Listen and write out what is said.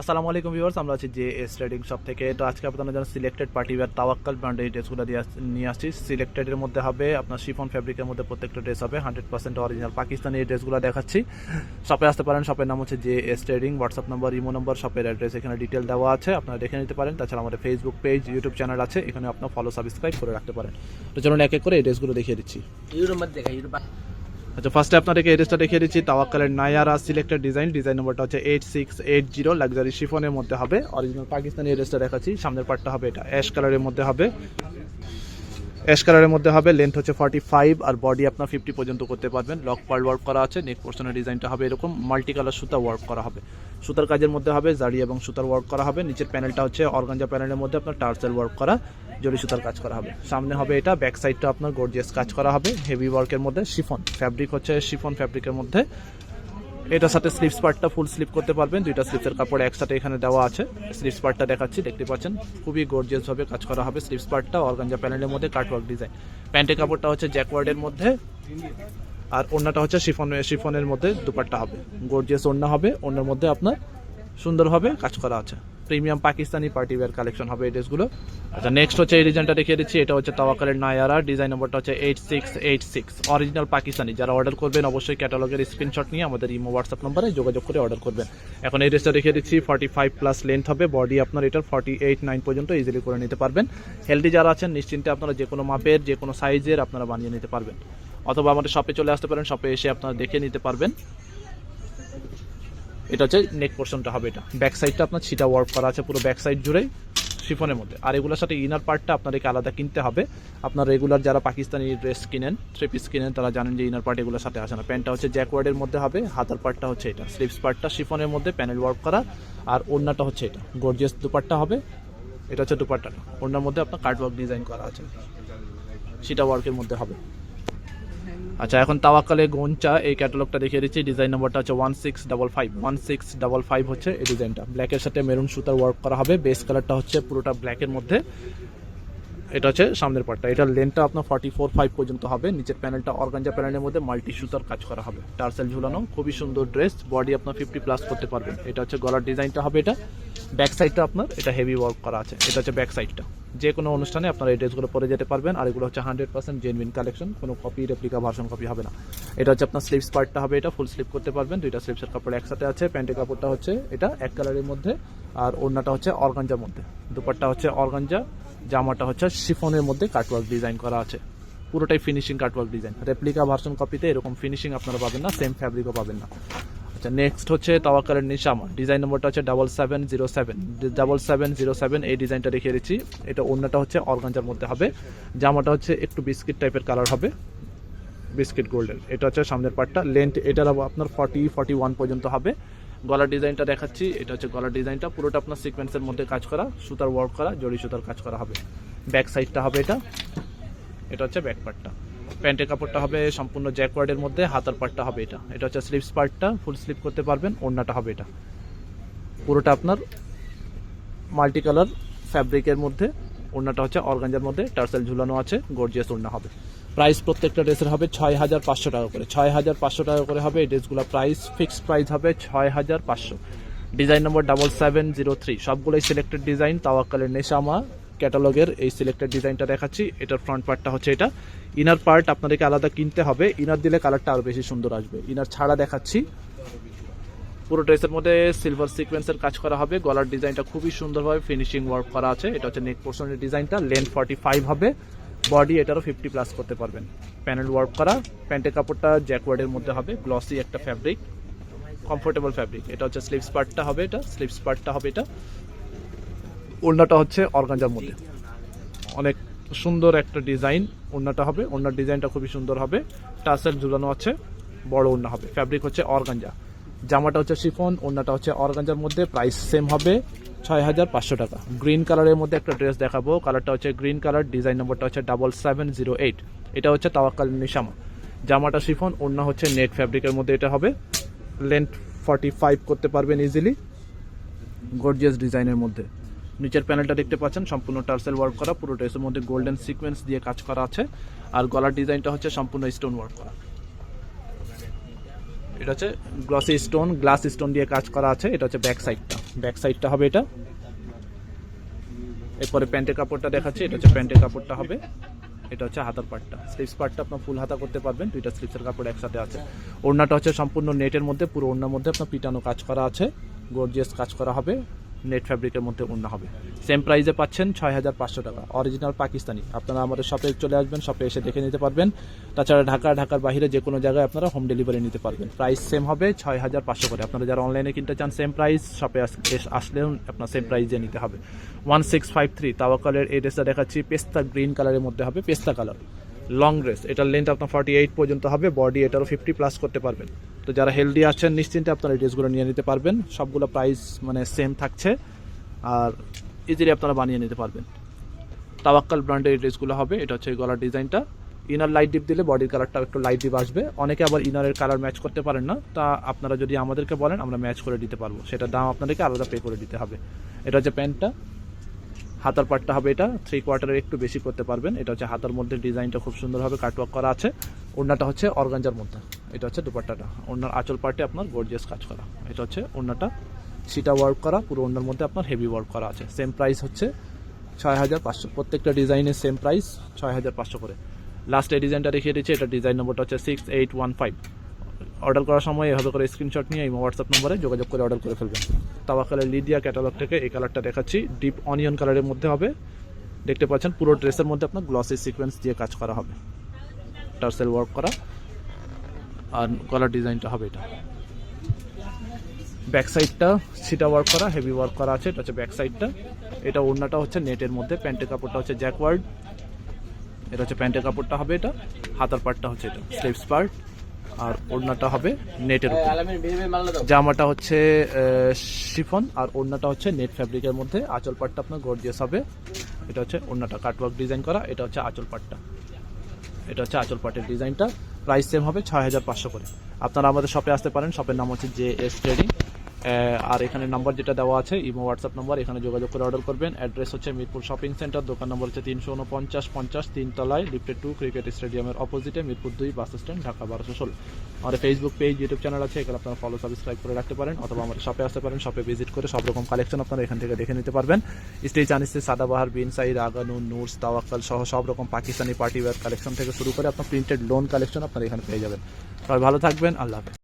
আসসালামু আলাইকুম ভিউয়ার্স, আমরা আছি যে এস ট্রেডিং শপ থেকে। তো আজকে আপনাদের জন্য সিলেক্টেড পার্টি ওয়্যার তাওয়াক্কাল ব্র্যান্ডের ড্রেসগুলো দিয়ে নিয়ে আসছি। সিলেক্টেডের মধ্যে হবে আপনার শিফন ফ্যাব্রিকের মধ্যে প্রত্যেকটা ড্রেস হবে হান্ড্রেড পার্সেন্ট অরিজিনাল পাকিস্তানি এই ড্রেসগুলো দেখাচ্ছি। শপে আসতে পারেন, শপের নাম হচ্ছে যে S trading WhatsApp number imo number শপের অ্যাড্রেস এখানে ডিটেল দেওয়া আছে, আপনারা দেখে নিতে পারেন। তাছাড়া আমাদের ফেসবুক পেজ ইউটিউব চ্যানেল আছে, এখানে আপনার ফলো সাবস্ক্রাইব করে রাখতে পারেন। তো চলুন এক এক করে এই ড্রেসগুলো দেখিয়ে দিচ্ছি। আচ্ছা ফার্স্টে আপনাদেরকে এড্রেসটা দেখিয়ে দিচ্ছি। তাওয়াক্কালের নায়ারা সিলেক্টেড ডিজাইন ডিজাইন নম্বরটা হচ্ছে eight six eight zero luxury শিফনের মধ্যে হবে। অরিজিনাল পাকিস্তানি এড্রেসটা দেখাচ্ছি, সামনের পার্টটা হবে এটা অ্যাশ কালারের মধ্যে হবে। অ্যাশ কালারের মধ্যে হবে লেন্থ হচ্ছে ফর্টি ফাইভ আর বডি আপনার ফিফটি পর্যন্ত করতে পারবেন। লক পার্ল ওয়ার্ক করা আছে নেক পোর্শনের ডিজাইনটা হবে এরকম। মাল্টি কালার সুতা ওয়ার্ক করা হবে। সুতার কাজের মধ্যে হবে, জারি এবং সুতার ওয়ার্ক করা হবে। নিচের প্যানেলটা হচ্ছে অর্গানজা প্যানেলের মধ্যে আপনার টার্সেল ওয়ার্ক করা জরি সুতার কাজ করা হবে। সামনে হবে এটা ব্যাক সাইডটা আপনার গর্জিয়াস কাজ করা হবে। হেভি ওয়ার্কের মধ্যে শিফন ফ্যাব্রিক হচ্ছে শিফন ফ্যাব্রিকের মধ্যে। এটার সাথে স্লিপস পার্টটা ফুল স্লিপ করতে পারবেন। দুইটা স্লিপসের কাপড় একসাথে এখানে দেওয়া আছে। স্লিপস পার্টটা দেখাচ্ছি, দেখতে পাচ্ছেন? খুবই গর্জিয়াস ভাবে কাজ করা হবে স্লিপস পার্টটা অর্গানজা প্যানেলের মধ্যে কাটওয়ার্ক ডিজাইন প্যান্টের কাপড়টা হচ্ছে জ্যাকওয়ার্ডের মধ্যে, আর ওড়নাটা হচ্ছে শিফন, শিফনের মধ্যে দুপাট্টা হবে। গর্জিয়াস ওড়না হবে, ওড়নার মধ্যে আপনার সুন্দরভাবে কাজ করা আছে। Premium Pakistani party wear collection হবে এই ড্রেসগুলো। আচ্ছা নেক্সট হচ্ছে এই ডিজাইনটা দেখিয়ে দিচ্ছি। এটা হচ্ছে তাওয়াকালের নায়ারা। ডিজাইন নম্বরটা হচ্ছে eight six eight six original Pakistani যারা অর্ডার করবেন, অবশ্যই ক্যাটালগের স্ক্রিনশট নিয়ে আমাদের ইমো হোয়াটসঅ্যাপ নম্বরে যোগাযোগ করে অর্ডার করবেন। এখন এই ড্রেসটা দেখিয়ে দিচ্ছি। ফর্টি ফাইভ প্লাস লেন্থ হবে। বডি আপনার এটার ফর্টি এইট নাইন পর্যন্ত ইজিলি করে নিতে পারবেন। হেলদি যারা আছেন, নিশ্চিন্তে আপনারা যে কোনো মাপের, যে কোনো সাইজের আপনারা বানিয়ে নিতে পারবেন। অথবা আমাদের শপে চলে আসতে পারেন। শপে এসে আপনারা দেখে নিতে পারবেন। এটা হচ্ছে নেক পোর্শনটা হবে এটা। ব্যাক সাইডটা আপনার ছিটা ওয়ার্ক করা আছে পুরো ব্যাক সাইড জুড়ে শিফনের মধ্যে। আর এগুলোর সাথে ইনার পার্টটা আপনাদেরকে আলাদা কিনতে হবে। আপনার রেগুলার যারা পাকিস্তানি ড্রেস কিনেন থ্রি পিস কিনেন, তারা জানেন যে ইনার পার্ট এগুলোর সাথে আসে না। প্যান্টটা হচ্ছে জ্যাকওয়ার্ডের মধ্যে হবে, হাতার পার্টটা হচ্ছে এটা। স্লিপস পার্টটা শিফনের মধ্যে প্যানেল ওয়ার্ক করা, আর ওড়নাটা হচ্ছে এটা। গর্জিয়াস দুপাট্টা হবে, এটা হচ্ছে দুপাট্টাটা। ওড়নার মধ্যে আপনার কার্ড ওয়ার্ক ডিজাইন করা আছে। সেটা ওয়ার্কের মধ্যে হবে। আচ্ছা এখন তাওয়াকালে গোঞ্চা এই ক্যাটালগটা দেখিয়ে দিচ্ছি। ডিজাইন নম্বরটা হচ্ছে one six double five one six double five হচ্ছে এই ডিজাইনটা ব্ল্যাকের সাথে মেরুন সুতার ওয়ার্ক করা হবে। বেস কালারটা হচ্ছে পুরোটা ব্ল্যাকের মধ্যে। এটা হচ্ছে সামনের পার্টটা এটার লেনটা আপনার ফর্টি ফোর ফাইভ পর্যন্ত হবে। নিচের প্যানেলটা অর্গানজা প্যানেলের মধ্যে মাল্টি সুতার কাজ করা হবে। টার্সেল ঝুলানো, খুবই সুন্দর ড্রেস বডি আপনার ফিফটি প্লাস করতে পারবেন। এটা হচ্ছে গলার ডিজাইনটা হবে এটা। ব্যাক সাইডটা আপনার, এটা হেভি ওয়ার্ক করা আছে। এটা হচ্ছে ব্যাক সাইডটা যে কোনো অনুষ্ঠানে আপনার এই ড্রেসগুলো পরে যেতে পারবেন। আর এগুলো হচ্ছে হান্ড্রেড পার্সেন্ট জেনুইন কালেকশন কোনো কপি রেপ্লিকা ভার্সন কপি হবে না। এটা হচ্ছে আপনার স্লিপস পার্টটা হবে এটা। ফুল স্লিপ করতে পারবেন। দুইটা স্লিপসের কাপড় একসাথে আছে। প্যান্টের কাপড়টা হচ্ছে এটা এক কালারের মধ্যে। আর ওড়নাটা হচ্ছে অর্গানজার মধ্যে। দুপাট্টা হচ্ছে অর্গানজা জামাটা হচ্ছে শিফনের মধ্যে কাটওয়ার্ক ডিজাইন করা আছে। পুরোটাই finishing cutwork design replica version কপিতে এরকম ফিনিশিং আপনারা পাবেন না সেম ফ্যাব্রিকও পাবেন না। আচ্ছা নেক্সট হচ্ছে তাওয়াকালের নিশামা ডিজাইন নম্বরটা হচ্ছে double seven zero seven double seven zero seven এই ডিজাইনটা রেখে দিচ্ছি। এটা অন্যটা হচ্ছে অর্গানজার মধ্যে হবে। জামাটা হচ্ছে একটু বিস্কিট টাইপের কালার হবে। বিস্কিট গোল্ডেন এটা হচ্ছে সামনের পার্টটা লেন্থ এটার আপনার ফর্টি ফর্টি ওয়ান পর্যন্ত হবে। গলার ডিজাইনটা দেখাচ্ছি। এটা হচ্ছে গলার ডিজাইনটা। পুরোটা আপনার সিকোয়েন্সের মধ্যে কাজ করা, সুতার ওয়ার্ক করা, জড়ি সুতার কাজ করা হবে। ব্যাক সাইডটা হবে এটা। এটা হচ্ছে ব্যাক পার্টটা প্যান্টের কাপড়টা হবে সম্পূর্ণ জ্যাকওয়ার্ডের মধ্যে। হাতার পার্টটা হবে এটা। এটা হচ্ছে স্লিপস পার্টটা ফুল স্লিপ করতে পারবেন। ওড়নাটা হবে এটা। পুরোটা আপনার মাল্টি কালার ফ্যাব্রিকের মধ্যে। ওড়নাটা হচ্ছে অর্গানজার মধ্যে। টার্সেল ঝুলানো আছে। গর্জিয়াস ওড়না হবে। প্রাইস প্রত্যেকটা ড্রেসের হবে ছয় হাজার পাঁচশো টাকা করে। ছয় হাজার পাঁচশো টাকা করে হবে এই ড্রেসগুলো। প্রাইস, ফিক্সড প্রাইস হবে ছয় হাজার পাঁচশো। Design number double seven zero three. সবগুলোই সিলেক্টেড ডিজাইন তাওয়াক্কালের নেশামা ক্যাটালগের এই সিলেক্টেড ডিজাইনটা দেখাচ্ছি। এটার ফ্রন্ট পার্টটা হচ্ছে এটা। ইনার পার্ট আপনাদেরকে আলাদা কিনতে হবে। ইনার দিলে কালারটা আরও বেশি সুন্দর আসবে। ইনার ছাড়া দেখাচ্ছি। পুরো ড্রেসের মধ্যে সিলভার সিকোয়েন্সের কাজ করা হবে। গলার ডিজাইনটা খুবই সুন্দরভাবে ফিনিশিং ওয়ার্ক করা আছে। এটা হচ্ছে নেক পোর্শনের ডিজাইনটা লেন্থ ফর্টি ফাইভ হবে। বডি এটারও ফিফটি প্লাস করতে পারবেন। প্যানেল ওয়ার্ক করা, প্যান্টের কাপড়টা জ্যাকওয়ার্ডের মধ্যে হবে গ্লসি একটা ফ্যাব্রিক কমফোর্টেবল ফ্যাব্রিক এটা হচ্ছে স্লিভস পার্টটা হবে এটা স্লিভস পার্টটা হবে এটা। ওড়নাটা হচ্ছে অর্গানজার মধ্যে। অনেক সুন্দর একটা ডিজাইন ওড়নাটা হবে, ওড়নার ডিজাইনটা খুবই সুন্দর হবে। টাসেল ঝুলানো আছে, বড় ওড়না হবে। ফ্যাব্রিক হচ্ছে অর্গানজা। জামাটা হচ্ছে শিফন ওড়নাটা হচ্ছে অর্গানজার মধ্যে প্রাইস সেম হবে। ছয় হাজার পাঁচশো টাকা। গ্রিন কালারের মধ্যে একটা ড্রেস দেখাবো। কালারটা হচ্ছে গ্রিন কালার ডিজাইন নম্বরটা হচ্ছে ডাবল সেভেন জিরো এইট এটা হচ্ছে তাওয়াক্কাল নিশামা জামাটা শিফন, ওড়না হচ্ছে নেট ফ্যাব্রিকের মধ্যে এটা হবে। লেন্থ ফর্টি ফাইভ করতে পারবেন ইজিলি গর্জিয়াস ডিজাইনের মধ্যে। নিচের প্যানেলটা দেখতে পাচ্ছেন, সম্পূর্ণ টার্সেল ওয়ার্ক করা। পুরো ড্রেসের মধ্যে গোল্ডেন সিকোয়েন্স দিয়ে কাজ করা আছে। আর গলার ডিজাইনটা হচ্ছে সম্পূর্ণ স্টোন ওয়ার্ক করা। এটা হচ্ছে গ্লসি স্টোন গ্লাস স্টোন দিয়ে কাজ করা আছে। এটা হচ্ছে ব্যাক সাইডটা ব্যাক সাইডটা হবে এটা। এরপরে প্যান্টের কাপড়টা দেখাচ্ছি, এটা হচ্ছে প্যান্টের কাপড়টা হবে। এটা হচ্ছে হাতার পার্টটা স্লিপস পার্টটা আপনার ফুল হাতা করতে পারবেন, দুইটা স্লিপসের কাপড় একসাথে আছে। ওড়নাটা হচ্ছে সম্পূর্ণ নেটের মধ্যে, পুরো ওড়নার মধ্যে আপনার পিটানো কাজ করা আছে। গর্জিয়াস কাজ করা হবে। নেট ফ্যাব্রিকের মধ্যে ওড়না হবে। সেম প্রাইসে পাচ্ছেন ছয় হাজার পাঁচশো টাকা। অরিজিনাল পাকিস্তানি। আপনারা আমাদের শপে চলে আসবেন শপে এসে দেখে নিতে পারবেন। তাছাড়া ঢাকা, ঢাকার বাইরে যে কোনো জায়গায় আপনারা হোম ডেলিভারি নিতে পারবেন। প্রাইস সেম হবে ছয় হাজার পাঁচশো করে। আপনারা যারা অনলাইনে কিনতে চান সেম প্রাইস শপে আসলেও আপনার সেম প্রাইসে নিতে হবে। ওয়ান সিক্স ফাইভ থ্রি তাওয়াকালের এই ড্রেসটা দেখাচ্ছি। পেস্তা গ্রিন কালারের মধ্যে হবে পেস্তা কালার। লং ড্রেস এটার লেন্থ আপনার ফর্টি এইট পর্যন্ত হবে। বডি এটারও ফিফটি প্লাস করতে পারবেন। তো যারা হেলদি আছেন, নিশ্চিন্তে আপনারা এই ড্রেসগুলো নিয়ে নিতে পারবেন। সবগুলো প্রাইস মানে সেম থাকছে। আর ইজিলি আপনারা বানিয়ে নিতে পারবেন। তাওয়াক্কাল ব্র্যান্ডের এই ড্রেসগুলো হবে। এটা হচ্ছে এই গলার ডিজাইনটা। ইনার লাইট ডিপ দিলে বডির কালারটা একটু লাইট ডিপ আসবে। অনেকে আবার ইনারের কালার ম্যাচ করতে পারেন না। তা আপনারা যদি আমাদেরকে বলেন, আমরা ম্যাচ করে দিতে পারব। সেটা দাম আপনাদেরকে আলাদা পে করে দিতে হবে। এটা হচ্ছে প্যান্টটা। হাতার পাটটা হবে এটা। থ্রি কোয়ার্টারের একটু বেশি করতে পারবেন। এটা হচ্ছে হাতার মধ্যে ডিজাইনটা খুব সুন্দরভাবে কাটওয়ার্ক করা আছে। ওড়নাটা হচ্ছে অর্গাঞ্জার মধ্যে। এটা হচ্ছে দুপাট্টাটা। ওনার আঁচল পার্টে আপনার গর্জিয়াস কাজ করা। এটা হচ্ছে ওড়নাটা। সিটা ওয়ার্ক করা, পুরো ওড়নার মধ্যে আপনার হেভি ওয়ার্ক করা আছে। সেম প্রাইস হচ্ছে ছয় হাজার পাঁচশো। প্রত্যেকটা ডিজাইনের সেম প্রাইস ছয় হাজার পাঁচশো করে। লাস্ট ডিজাইনটা দেখিয়ে দিচ্ছি। এটা ডিজাইন নম্বরটা হচ্ছে six eight one five order করার সময় এভাবে করে স্ক্রিনশট নিয়ে এই হোয়াটসঅ্যাপ নম্বরে যোগাযোগ করে অর্ডার করে ফেলবেন। তাওয়াকালের লিডিয়া ক্যাটালগ থেকে এই কালারটা দেখাচ্ছি। ডিপ অনিয়ন কালারের মধ্যে হবে। দেখতে পাচ্ছেন পুরো ড্রেসের মধ্যে আপনার গ্লসি সিকোয়েন্স দিয়ে কাজ করা হবে। টার্সেল ওয়ার্ক করা। আর কলার ডিজাইনটা হবে এটা। ব্যাক সাইডটা সিটা ওয়ার্ক করা হেভি ওয়ার্ক করা আছে, এটা হচ্ছে ব্যাক সাইডটা। এটা ওড়নাটা হচ্ছে নেটের মধ্যে, প্যান্টের কাপড়টা হচ্ছে জ্যাকওয়ার্ড এটা হচ্ছে প্যান্টের কাপড়টা হবে এটা, হাতার পার্টটা হচ্ছে এটা স্লিভস পার্ট আর ওড়নাটা হবে নেটের উপর। জামাটা হচ্ছে শিফন আর ওড়নাটা হচ্ছে নেট ফ্যাব্রিকের মধ্যে। আঁচল পাটটা আপনার গর্জিয়াস হবে। এটা হচ্ছে ওড়নাটা কাটওয়ার্ক ডিজাইন করা, এটা হচ্ছে আঁচল পাটটা। এটা হচ্ছে আঁচল পাটের ডিজাইনটা প্রাইস সেম হবে, ছয় হাজার পাঁচশো করে। আপনারা আমাদের শপে আসতে পারেন শপের নাম হচ্ছে জে এস ট্রেডিং আর এখানে নাম্বার যেটা দেওয়া আছে, ইমো হোয়াটসঅ্যাপ নাম্বার এখানে যোগাযোগ করে অর্ডার করবেন। অ্যাড্রেস হচ্ছে মিরপুর শপিং সেন্টার দোকান নম্বর হচ্ছে তিনশো উনপঞ্চাশ, পঞ্চাশ তিনতলায় লিফটেড টু ক্রিকেট স্টেডিয়ামের অপোজিটে মিরপুর দুই বাস স্ট্যান্ড ঢাকা বারোশো ষোলো। আমাদের ফেসবুক পেজ ইউটিউব চ্যানেল আছে, এখানে আপনারা ফলো সাবস্ক্রাইব করে রাখতে পারেন, অথবা আমাদের শপে আসতে পারেন শপে ভিজিট করে সব রকম কালেকশন আপনারা এখান থেকে দেখে নিতে পারবেন। স্টেজ আনিসে সাদাবাহার বিন সাইদ আগানু নুরস তাওয়াক্কাল সহ সব রকম পাকিস্তানি পার্টি ওয়্যার কালেকশন থেকে শুরু করে আপনার প্রিন্টেড লোন কালেকশন আপনারা এখানে পেয়ে যাবেন। সবাই ভালো থাকবেন, আল্লাহ হাফেজ।